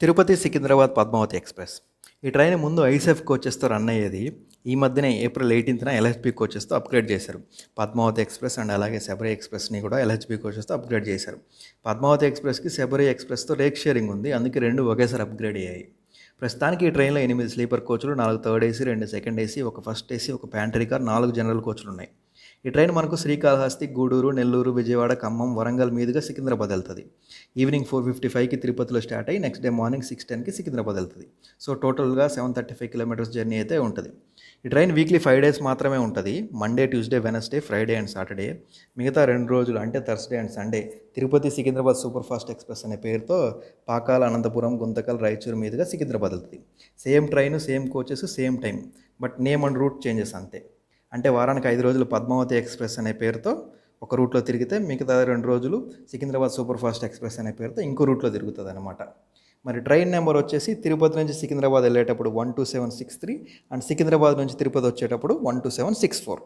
Tirupati Secunderabad Padmavati express. ఈ train ముందు ICF కోచెస్తో రన్ అయ్యేది. ఈ మధ్యనే ఏప్రిల్ ఎయిటీన్త్న ఎల్హెచ్బి కోచెస్తో అప్గ్రేడ్ చేశారు. పద్మావతి ఎక్స్ప్రెస్ అండ్ అలాగే శబరి ఎక్స్ప్రెస్ని కూడా ఎల్హెచ్బి కోచెస్తో అప్గ్రేడ్ చేశారు. పద్మావతి ఎక్స్ప్రెస్కి శబరి ఎక్స్ప్రెస్తో రేక్ షేరింగ్ ఉంది. అందుకే రెండు ఒకేసారి అప్గ్రేడ్ అయ్యాయి. ప్రస్తుతానికి ఈ ట్రైన్లో ఎనిమిది స్లీపర్ కోచ్లు నాలుగు థర్డ్ ఏసీ రెండు సెకండ్ ఏసీ ఒక ఫస్ట్ ఏసీ ఒక ప్యాంటరీ కార్ నాలుగు జనరల్ కోచ్లు ఉన్నాయి. ఈ ట్రైన్ మనకు శ్రీకాళహస్తి గూడూరు నెల్లూరు విజయవాడ ఖమ్మం వరంగల్ మీదుగా సికింద్రాబాద్ వెళ్తుంది. ఈవినింగ్ ఫోర్ ఫిఫ్టీ ఫైవ్కి తిరుపతిలో స్టార్ట్ అయ్యి నెక్స్ట్ డే మార్నింగ్ సిక్స్ టెన్కి సికింద్రాబాద్ వెళ్తుంది. సో టోటల్గా seven thirty five kilometres journey అయితే ఉంటుంది. ఈ ట్రైన్ వీక్లీ ఫైవ్ డేస్ మాత్రమే ఉంటుంది. Monday Tuesday Wednesday Friday and Saturday. మిగతా రెండు రోజులు అంటే Thursday and Sunday Tirupati Secunderabad super fast express అనే పేరుతో పాకాల అనంతపురం గుంతకల్ రాయచూరు మీదుగా సికింద్రాబాద్ వెళ్తుంది. Same train same coaches same time but name and route changes అంతే. అంటే వారానికి ఐదు రోజులు పద్మావతి ఎక్స్ప్రెస్ అనే పేరుతో ఒక రూట్లో తిరిగితే మిగతా రెండు రోజులు సికింద్రాబాద్ సూపర్ ఫాస్ట్ ఎక్స్ప్రెస్ అనే పేరుతో ఇంకో రూట్లో తిరుగుతుంది అనమాట మరి ట్రైన్ నెంబర్ వచ్చేసి తిరుపతి నుంచి సికింద్రాబాద్ వెళ్ళేటప్పుడు one two seven six three and Secunderabad నుంచి తిరుపతి వచ్చేటప్పుడు one two seven six four.